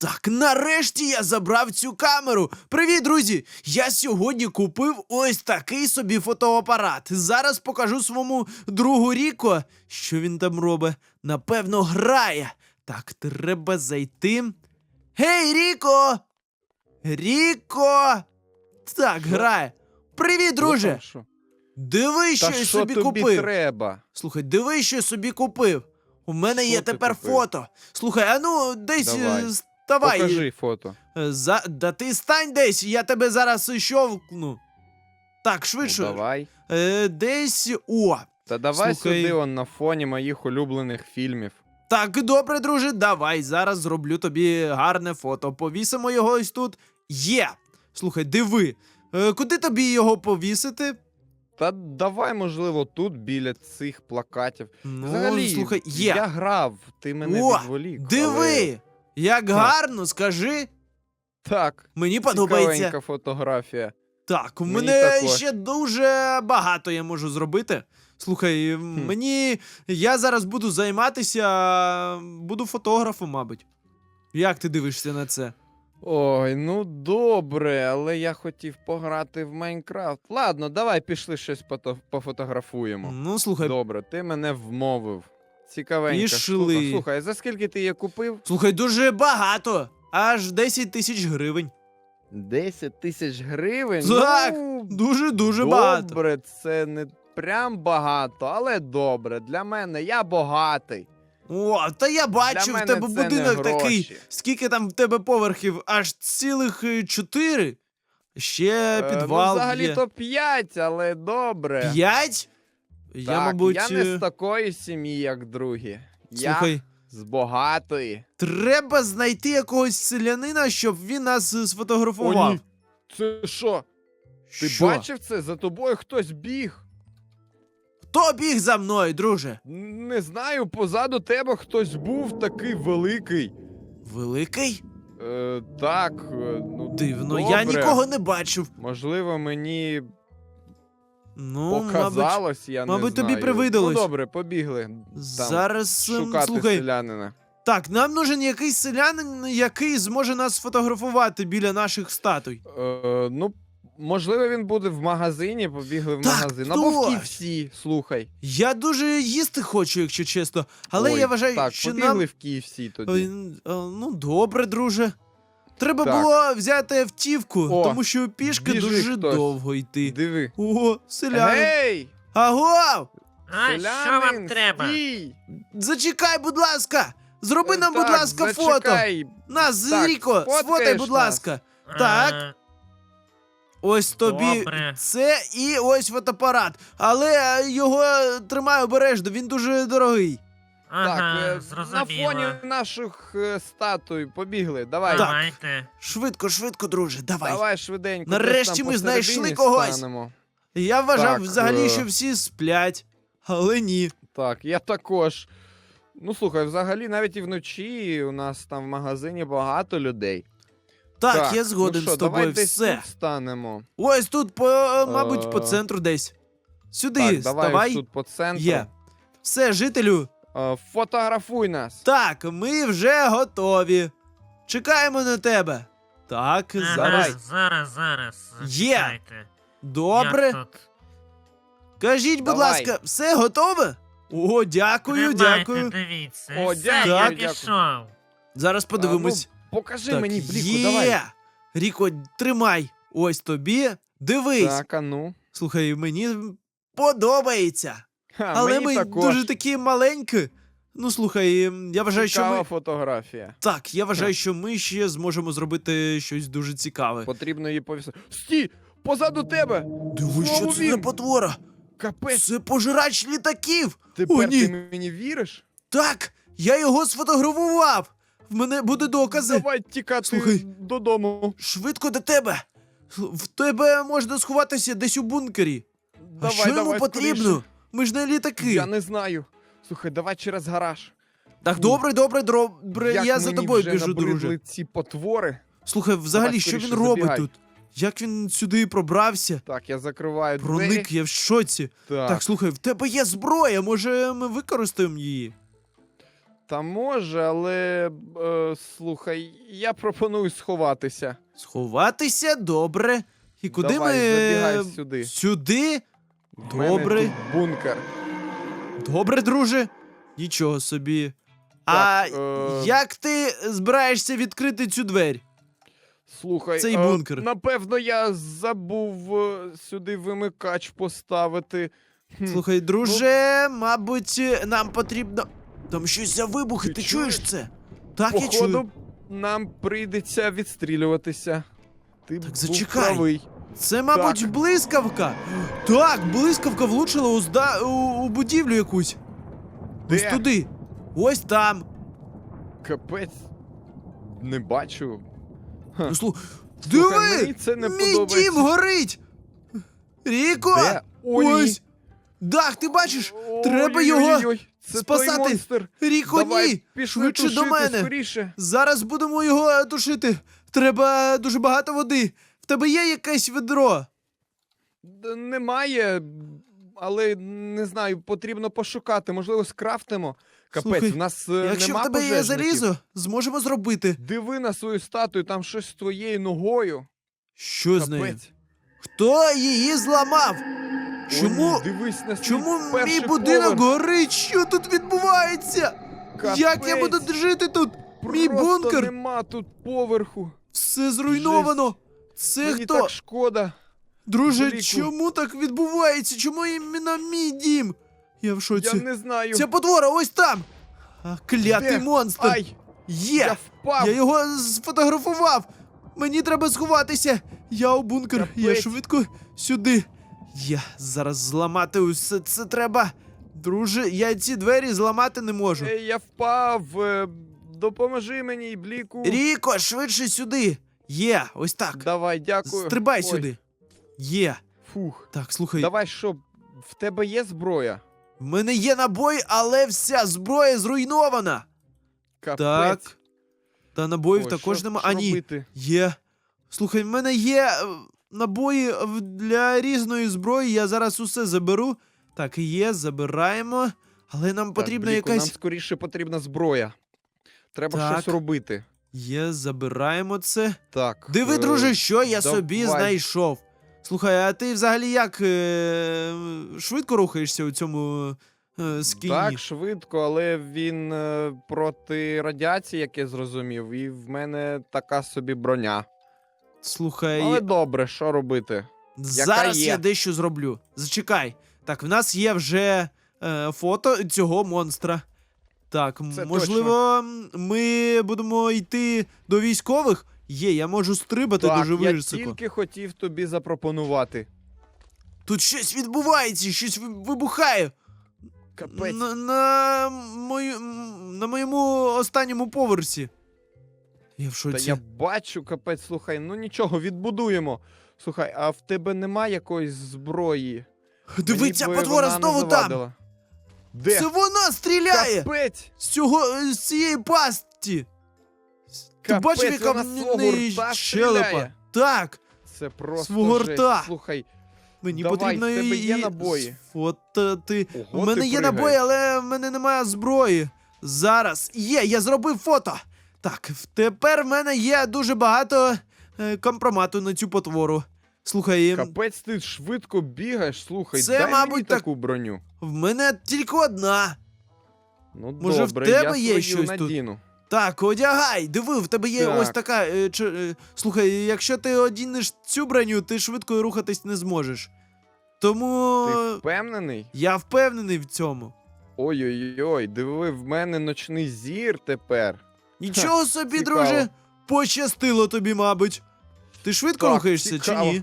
Так, нарешті я забрав цю камеру. Привіт, друзі! Я сьогодні купив ось такий собі фотоапарат. Зараз покажу своєму другу Ріко, що він там робить. Напевно, грає. Так, треба зайти. Гей, Ріко! Ріко! Так, грає. Привіт, друже! Там, що? Диви, що Та я що собі тобі купив. треба? Слухай, диви, що я собі купив. У мене Що є ти тепер купив? фото. Слухай, а ну десь Давай. е, ставай. Покажи фото. Е, За... Да ти стань десь, я тебе зараз щовкну. Так, швидше. Ну, давай. Е, десь. О. Та давай Слухай. сюди он на фоні моїх улюблених фільмів. Так, добре, друже, давай. Зараз зроблю тобі гарне фото. Повісимо його ось тут. Є. Слухай, диви. Е, куди тобі його повісити? Та давай, можливо, тут біля цих плакатів. Ну, Взагалі, слухай, є. я грав, ти мене О, відволік. Диви! але- Як Так. гарно, скажи. Так, Мені подобається. цікавенька фотографія. Так, у Мені мене також. ще дуже багато я можу зробити. Слухай, мені. Я зараз буду займатися. Буду фотографом, мабуть. Як ти дивишся на це? Ой, ну добре, але я хотів пограти в Майнкрафт. Ладно, давай пішли щось пофотографуємо. Ну, слухай, Добре, ти мене вмовив. Цікавенька Пішли. штука. Слухай, а за скільки ти її купив? слухай, дуже багато. Аж 10 тисяч гривень. 10 тисяч гривень? Так, ну, Дуже дуже багато. Добре, це не прям багато, але добре. Для мене я багатий. О, та я бачу, Для в мене тебе це не будинок такий. гроші. Скільки там в тебе поверхів? Аж цілих е, чотири. Ще Е, підвал. ну, взагалі є. то 5, але добре. П'ять? Я, так, мабуть. я не е, з такої сім'ї, як другі. Слухай, Я з багатої. треба знайти якогось селянина, щоб він нас сфотографував. О, ні. Це що? Ти Що? бачив це? За тобою хтось біг. Хто біг за мною, друже? Не знаю, позаду тебе хтось був такий великий. Великий? Е, так, е, ну Дивно, добре. я нікого не бачив. Можливо, мені Ну, мабуть, показалось, я не мабуть, тобі знаю. привиділось. Ну добре, побігли. Там зараз ем, шукати слухай. селянина. Так, нам нужен якийсь селянин, який зможе нас сфотографувати біля наших статуй. Е, ну, можливо, він буде в магазині, побігли в Так, магазин. Або в точно. KFC, слухай. Я дуже їсти хочу, якщо чесно. Але Ой, я вважаю, так, що побігли нам. в KFC тоді. Е, Ну, добре, друже. Треба Так. було взяти автівку, О, тому що пішки дуже хтось. довго йти. Диви. О, селянин. Гей! Аго! А що вам селянин, треба? стій! Зачекай, будь ласка! Зроби нам, будь так, ласка, фото! зачекай. Нас, Так, Ріко, сфотай, будь нас? ласка. Так. А, Ось тобі Добре. це і ось фотоапарат. Але е, його тримай обережно, він дуже дорогий. Ага, так, е, на фоні наших е, статуй побігли. Давай. Давайте. Швидко, швидко, друже, давай. Давай швиденько. Нарешті десь там ми знайшли когось. станемо. Я вважав Так, взагалі, е. що всі сплять. Але ні. Так, я також. Ну слухай, взагалі навіть і вночі у нас там в магазині багато людей. Так, я згоден ну що, з тобою. Давай десь Все. тут станемо. Ось тут, по, е, мабуть, по Е. центру десь. Сюди, так, давай ставай. ось тут по центру. Є. Все, жителю. Е, фотографуй нас. Так, ми вже готові. Чекаємо на тебе. Так, Ага, зараз. зараз, зараз. Є. Чекайте. Добре. Як тут? Кажіть, будь Давай. ласка, все готове? О, дякую, Тримайте, дякую. дивіться. О, все, дякую, я дякую. пішов. Зараз подивимось. А, ну, покажи так, мені бліку, є. давай. Ріко, тримай. Ось тобі. Дивись. Так, а ну. Слухай, мені подобається. Ха, Але мені ми також. дуже такі маленькі. Ну слухай, я вважаю, що Цікава ми. фотографія. Так, я вважаю, що ми ще зможемо зробити щось дуже цікаве. Потрібно її повісити. Стій! Позаду тебе! Диви, що Знову це за потвора? Капець! Це пожирач літаків. Тепер О, ні. ти мені віриш? Так, я його сфотографував. В мене буде докази. Давай тікати Слухай. додому. Швидко до тебе. В тебе можна сховатися десь у бункері. Давай, а що давай, йому потрібно? скоріше. Ми ж не літаки. Я не знаю. Слухай, давай через гараж. Так, добре, добре, добре. Як я за мені тобою вже біжу, набридли друже. ці потвори. Слухай, взагалі, Давай, що він скоріше, робить забігай. тут? Як він сюди пробрався? Так, я закриваю Проник, двері. я в шоці. Так. Так, слухай, в тебе є зброя, може ми використаємо її? Та може, але е, слухай, я пропоную сховатися. Сховатися, добре. І куди Давай, ми. забігай сюди. Сюди? В мене Добре. тут бункер. Добре, друже. Нічого собі. Так, а е, як ти збираєшся відкрити цю двері? Слухай, Цей е, бункер. напевно, я забув е, сюди вимикач поставити. Хм, Слухай, друже, мабуть, нам потрібно. Там щось за вибухи, ти, Ти чуєш чуєш? це? Так, я чую. Походу, нам прийдеться відстрілюватися. Ти Так, був зачекай. правий. Це, мабуть, Так. блискавка. Так, блискавка влучила у, зда... у, у будівлю якусь. Ось туди. Ось там. Капець. Не бачу. Ну, слу... Диви! мені це не Мій подобається. дім горить! Ріко! Де? О, ні. Ось! Дах, ти бачиш? Ой, Треба ой, його ой, ой, Це спасати. Монстр. Ріко, Давай, ні! пішли Швидше тушити, до мене. скоріше. Зараз будемо його е, тушити. Треба дуже багато води. Тебе є якесь ведро? Д- Немає, але не знаю, потрібно пошукати. Можливо, скрафтимо. Капець, Слухай, в нас е, Якщо нема в тебе є пожежників. залізо, зможемо зробити. Диви на свою статую, там щось з твоєю ногою. Що з нею? Капець. Хто її зламав? О, Чому? ні, дивись на свій Чому перший мій будинок поверх. горить? Що тут відбувається? Як я Капець. буду жити тут? Мій Просто бункер? нема тут поверху. Все зруйновано. Це Мені хто? так шкода. Друже, Бліку. чому так відбувається? Чому іменно мій дім? Я в шоці. Я не знаю. Ця потвора ось там. А, клятий Де? монстр. Ай, Є! я впав. Я його сфотографував. Мені треба сховатися. Я у бункер. Я швидко сюди. Я зараз зламати усе це треба. Друже, я ці двері зламати не можу. Е, Я впав. е, Допоможи мені, Бліку. Ріко, швидше сюди. Є, ось так. Давай, дякую. Стрибай Ой, сюди. Є. Фух. Так, слухай, Давай, що, в тебе є зброя? в мене є набої, але вся зброя зруйнована. Капець. Так. Та набоїв Ой, також що- нема. що А ні, робити? є. Слухай, в мене є е, набої в- для різної зброї. Я зараз усе заберу. Так, є, забираємо. Але нам потрібна так, Бліку, якась. Нам скоріше потрібна зброя. Треба Так. щось робити. Є, забираємо це. Так. Диви, е, друже, що я собі знайшов. Слухай, а ти взагалі як е, швидко рухаєшся у цьому е, скіні? Так, швидко, але він е, проти радіації, як я зрозумів, і в мене така собі броня. Слухай, Але добре, що робити? зараз є. я дещо зроблю. Зачекай. Так, в нас є вже е, фото цього монстра. Так, Це можливо, ми будемо йти до військових. Є, я можу стрибати так, дуже я високо. тільки хотів тобі запропонувати. Тут щось відбувається, щось вибухає. Капець. На, на, мою, на моєму останньому поверсі. Я в Та я бачу, капець, слухай, ну нічого, відбудуємо. Слухай, а в тебе нема якоїсь зброї? Дивіться, потвора знову там. Де? Це вона стріляє! Капець! З цього з цієї пасті. Ти Капець, бачив, яка вона в неї рта щелепа? стріляє. Так, Це просто Свого жесть. рта. Слухай, мені Давай, потрібно в тебе її є набої? сфотати. ого, У мене ти є пригаєш. набої, але в мене немає зброї. Зараз є, я зробив фото. Так, в- тепер в мене є дуже багато е, компромату на цю потвору. Слухай, ем, Капець, ти швидко бігаєш, слухай, Це, дай мабуть, мені так- таку броню. в мене тільки одна. Ну, Може, в добре, тебе я є свою щось тут? надіну. Так, одягай, диви, в тебе є Так. ось така. Е, чи, е, слухай, якщо ти одінеш цю броню, ти швидко рухатись не зможеш. Тому Ти впевнений? я впевнений в цьому. Ой-ой-ой, диви, в мене ночний зір тепер. Нічого собі, цікаво. друже, пощастило тобі, мабуть. Ти швидко Так, рухаєшся цікаво. чи ні?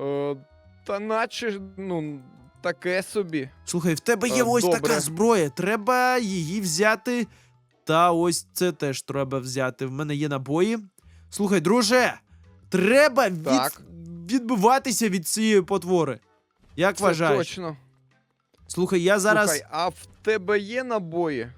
Е, та наче, ну, таке собі. Слухай, в тебе є Е, ось добре. така зброя. Треба її взяти. Та ось це теж треба взяти. В мене є набої. Слухай, друже, треба від... Так. відбиватися від цієї потвори. Як Це вважаєш? точно. Слухай, я зараз. Слухай, а в тебе є набої?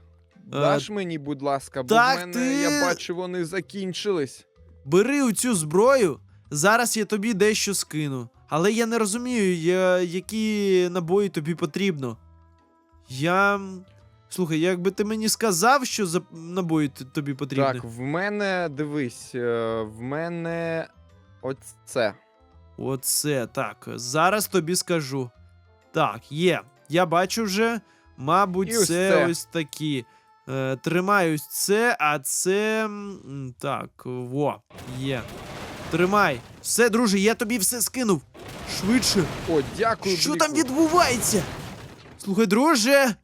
Даш мені, будь ласка, бо так, в мене, ти- я бачу, вони закінчились. Бери оцю зброю. Зараз я тобі дещо скину. Але я не розумію, я... які набої тобі потрібно. Я. Слухай, якби ти мені сказав, що за набої тобі потрібні. Так, в мене дивись, е, в мене оце. Оце так. Зараз тобі скажу. Так, є. Я бачу вже, мабуть, І ось це, це. ось такі. Е, тримай це, а це. Так, во, є. Тримай. Все, друже, я тобі все скинув. Швидше. О, дякую. Що Бліку. там відбувається? Слухай, друже,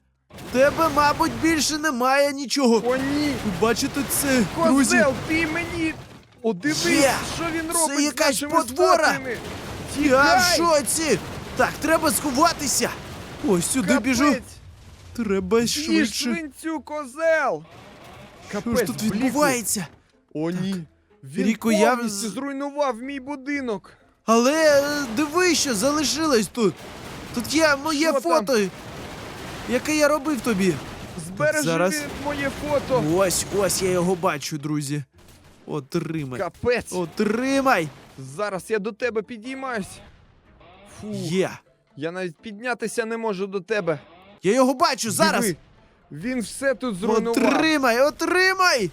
тебе, мабуть, більше немає нічого. О, ні! Ви бачите це, друзі? Козел, ти мені! О, дивись, Є! що він робить з якась нашими потвора! Я в шоці! Так, треба сховатися. Ось сюди Капець! біжу. Треба швидше. свинцю, козел! Що ж тут Бліку. відбувається? О, ні. Він Ріко, я повністю з- зруйнував мій будинок. Але е, диви, що залишилось тут. Тут є моє Що там? фото, яке я робив тобі. Збережи зараз. моє фото. Ось, ось я його бачу, друзі. Отримай. Капець. Отримай! Зараз я до тебе підіймаюсь. Фу, Є. я навіть піднятися не можу до тебе. Я його бачу зараз. Диви, він все тут зруйнував. Отримай, отримай!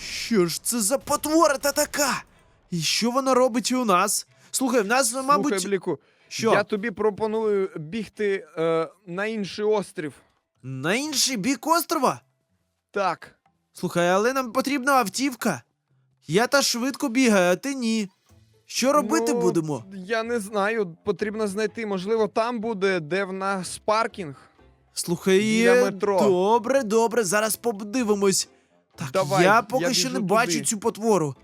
Що ж це за потвора та така? І що вона робить і у нас? Слухай, в нас, мабуть. Слухай, Бліку, Що? я тобі пропоную бігти е, на інший острів. На інший бік острова? Так. Слухай, але нам потрібна автівка. Я та швидко бігаю, а ти ні. Що робити ну, будемо? Я не знаю, потрібно знайти. Можливо, там буде, де в нас паркінг. Слухай, біля метро. добре, добре, зараз подивимось. Так, Давай, я поки я що біжу не бачу туди. цю потвору.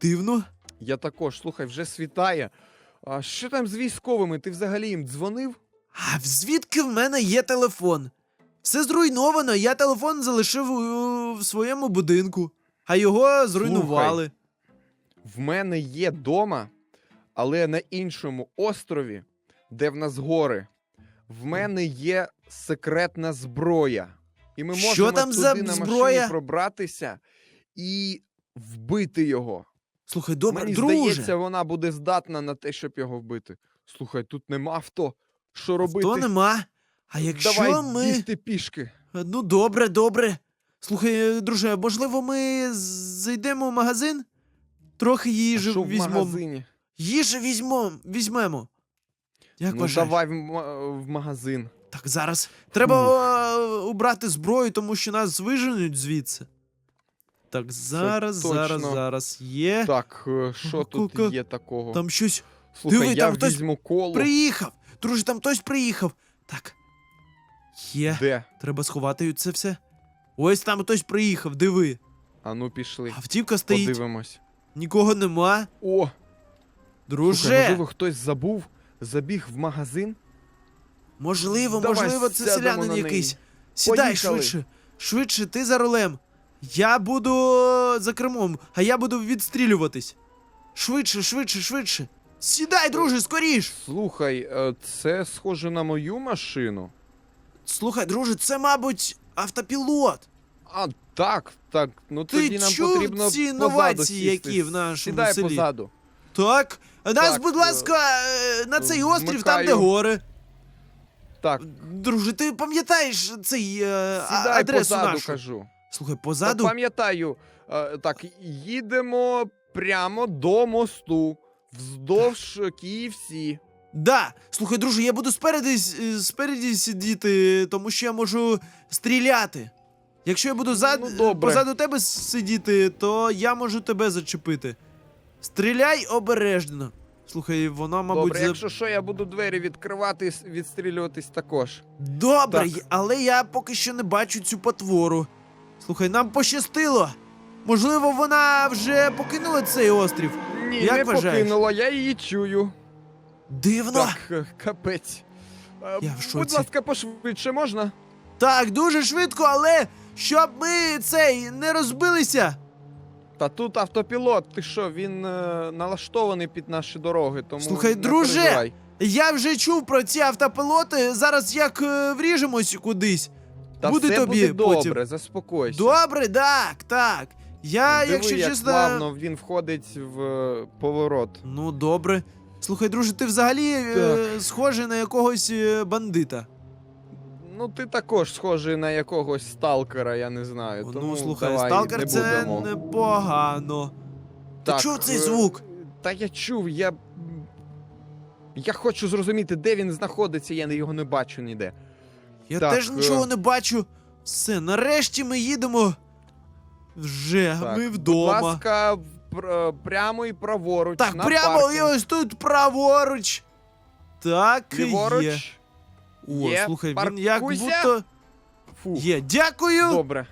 Дивно. Я також, слухай, вже світає. А що там з військовими? Ти взагалі їм дзвонив? А звідки в мене є телефон? Все зруйновано, я телефон залишив у, в своєму будинку, а його зруйнували. В мене є дома, але на іншому острові, де в нас гори, в мене є секретна зброя. І ми Що можемо там туди за на зброя? машині пробратися і вбити його. Слухай, добре, Мені друже. здається, вона буде здатна на те, щоб його вбити. Слухай, тут нема авто. Що робити? То нема. А якщо Давай ми. бігти пішки. Ну, добре, добре. Слухай, е, друже, можливо, ми з- зайдемо в магазин? Трохи А їжі що в візьмемо. магазині? Їжі візьмемо, візьмемо. Як ну вважаєш? давай в, ма- в магазин. Так, зараз. Треба е, убрати зброю, тому що нас виженуть звідси. Так, зараз, зараз, точно. зараз. Є. Так, е, що тут Ку-ку. є такого? Там щось Слухай, диви, я там хтось візьму коло. приїхав. Друже, там хтось приїхав. Так. Є. Де? Треба сховати це все. Ось там хтось приїхав, диви. А ну пішли. Автівка стоїть, Подивимось. нікого нема. О, Друже, слухай, можливо, хтось забув, забіг в магазин. Можливо, Давай можливо, це сядемо селянин неї. якийсь. Сідай Поїхали. швидше. Швидше, ти за рулем. Я буду за кермом, а я буду відстрілюватись. Швидше, швидше, швидше. Сідай, друже, скоріш. Слухай, е, це схоже на мою машину. Слухай, друже, це, мабуть, автопілот. А, так, так. Ну Ти тоді нам чув потрібно ці позаду інновації, сісти. які в нашому Сідай селі? позаду. Так, нас, Так, будь е, ласка, е, на цей острів, там, де вмикаю. гори. Так, Друже, ти пам'ятаєш цей е, а- сідай адресу позаду, нашу? кажу. Слухай, Та позаду. Пам'ятаю, е, так, їдемо прямо до мосту, вздовж KFC. Да, слухай, друже, я буду спереду, с- е, спереді сидіти, тому що я можу стріляти. Якщо я буду зад... Ну, добре. позаду тебе сидіти, то я можу тебе зачепити. Стріляй обережно. Слухай, вона, мабуть, Добре, за- якщо що, я буду двері відкривати і с- відстрілюватись також. Добре, Так. але я поки що не бачу цю потвору. Слухай, нам пощастило. Можливо, вона вже покинула цей острів. Ні, Як не вважаєш? покинула, я її чую. Дивно. Так, е, капець. Е, Я в Будь шоці. ласка, пошвидше можна? Так, дуже швидко, але щоб ми цей не розбилися. Та тут автопілот, ти що, він е, налаштований під наші дороги, тому. Слухай, не друже, переживай. Я вже чув про ці автопілоти. Зараз як е, вріжемось кудись. Та буде все тобі буде потім. добре, заспокойся. Добре, так, так. Я, Диви, якщо як чесно. плавно він входить в е, поворот. Ну, добре. Слухай, друже, ти взагалі е, схожий на якогось е, бандита. Ну, ти також схожий на якогось сталкера, я не знаю. Тому ну, слухай, давай сталкер не це будемо. непогано. Ти Так, чув цей е, звук? Та я чув, я. Я хочу зрозуміти, де він знаходиться, я його не бачу ніде. Я так, теж е. нічого не бачу. Все, нарешті ми їдемо. Вже, Так, ми Будь вдома. ласка, пр- прямо і праворуч. так, на прямо і ось тут праворуч. Так, Ліворуч. є. О, Є. слухай, він як Паркуйся. будто. Фу. Є, дякую. Добре.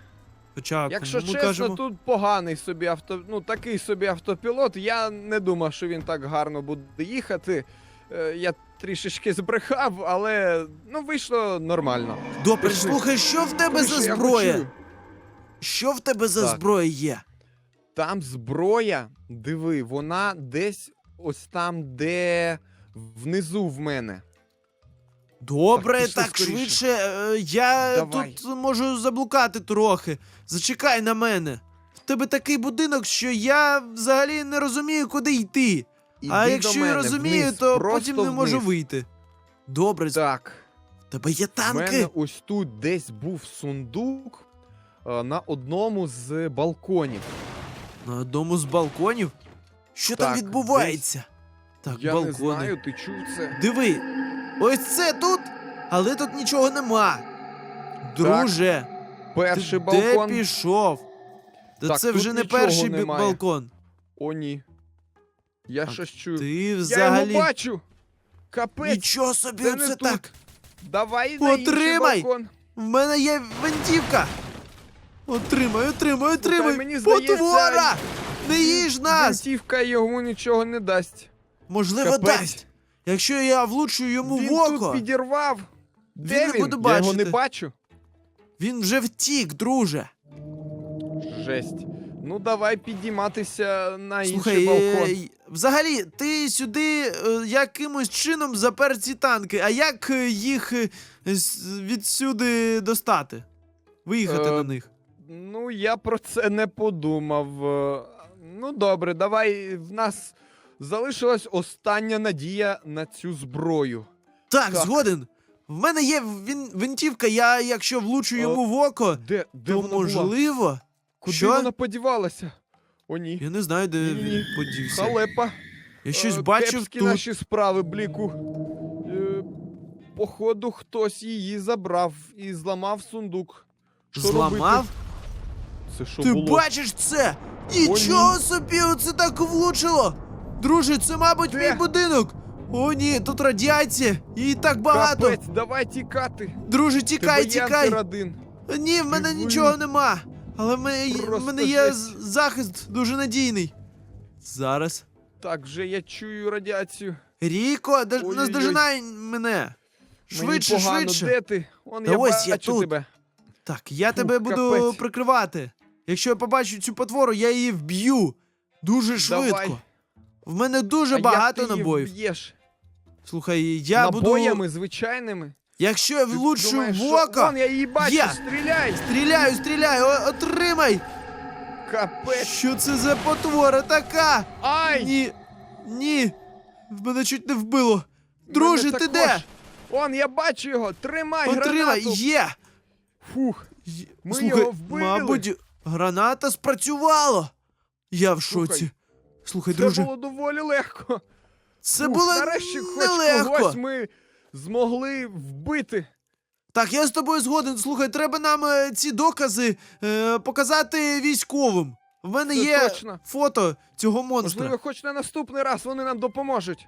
Хоча, Якщо кому чесно, кажемо... тут поганий собі авто, ну такий собі автопілот. Я не думав, що він так гарно буде їхати. Е, Я трішечки збрехав, але ну вийшло нормально. Добре, Пішли. слухай, що в тебе за я зброя? хочу- Що в тебе за Так. зброя є? Там зброя, диви, вона десь ось там, де внизу в мене. Добре, Так, так, пішли скоріше. швидше. е, Я Давай. тут можу заблукати трохи. Зачекай на мене. В тебе такий будинок, що я взагалі не розумію, куди йти. а Іди якщо мене, я розумію, вниз, то просто потім не можу вниз. вийти. Добре, з- Так. в тебе є В танки. мене ось тут десь був сундук е, на одному з балконів. На одному з балконів. Що там Так, відбувається? Так, Я балкони. не знаю, ти чув це? Диви, ось це тут, але тут нічого нема. Друже, Перший ти балкон. де пішов? Та Так, це вже не перший немає. балкон. О, ні. Я щось чую. Ти Я його бачу. Капець. Нічого собі, це тут. так. Давай на Отримай! балкон. В мене є винтівка. Отримай, отримай, отримай. мені здається, Потвора! Не їж нас! Гвинтівка йому нічого не дасть. Можливо, Капець. дасть. Якщо я влучу йому він в око, тут підірвав. Де не він? буде Я його не бачу. він вже втік, друже. Жесть. Ну давай підійматися на Слухай, інший балкон. е, взагалі, ти сюди е, якимось чином запер ці танки, а як е, їх е, з- відсюди достати? Виїхати Е, на них. Ну, я про це не подумав. Е, Ну, добре, давай. В нас залишилась остання надія на цю зброю. Так, так. згоден. В мене є він, винтівка, я якщо влучу Е, йому в око, Де, де то вона була? Куди Що? вона подівалася? О, ні. Я не знаю, де Ні-ні-ні. він подівся. Халепа. Я щось Е, бачив кепські тут. наші справи, бліку. Е, походу, хтось її забрав і зламав сундук. Що Зламав? робити? Це що Ти було? бачиш це? Нічого собі, оце так влучило! Друже, це, мабуть, Де? мій будинок. О, ні, тут радіація. Її так багато. Капець, давай тікати. Друже, тікай, Тебе тікай. антирадин. Ні, в мене Диви. нічого нема. Але в мене, в Просто мене є жесть. з- захист дуже надійний. Зараз. Так, вже я чую радіацію. Ріко, Ой-ой-ой. наздожинай мене. Швидше, Мені погано, швидше. де ти? Он Та я ось я тут. тебе. Так, я тебе буду капець. прикривати. Якщо я побачу цю потвору, я її вб'ю. Дуже швидко. Давай. В мене дуже А багато як ти її набоїв. вб'єш? Слухай, я Набоями буду. звичайними? Якщо я влучу думаєш, в око. Вон, я її бачу, Є. стріляй! Стріляю, стріляю, о- отримай! Капець! Що це за потвора така? Ай! Ні. Ні. В мене чуть не вбило. Мене Друже, ти також. де? Он, я бачу його! Тримай Отримай, гранату! є! Фух, Є. Ми Слухай, його вбили. мабуть, граната спрацювала. Я в Слухай, шоці. Слухай, це друже, було доволі легко. це Ух, було нарешті хоч нелегко. когось ми змогли вбити. Так, я з тобою згоден. Слухай, треба нам е, ці докази е, показати військовим. В мене Це є точно. фото цього монстра. Можливо, хоч на наступний раз вони нам допоможуть.